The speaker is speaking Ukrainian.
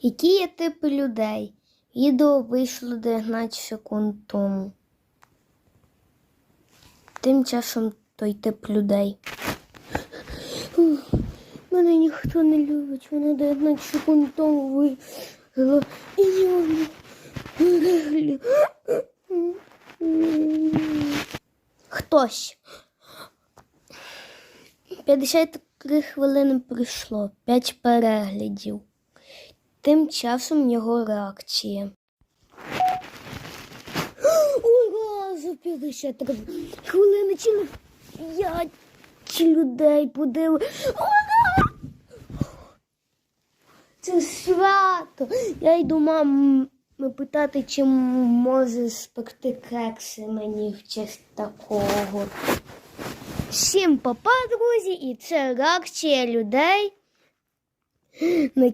Які є типи людей? Відео вийшло 19 секунд тому. Тим часом той тип людей. Мене ніхто не любить, мене 19 секунд тому вийшло. І я. Хтось. 53 хвилини пройшло, 5 переглядів. Тим часом його реакція. Ура! За 53 хвилини чи 5 людей подили. Це свято. Я йду маму питати, чи може спекти кекси мені в честь такого. Всім папа, друзі, і це реакція людей на.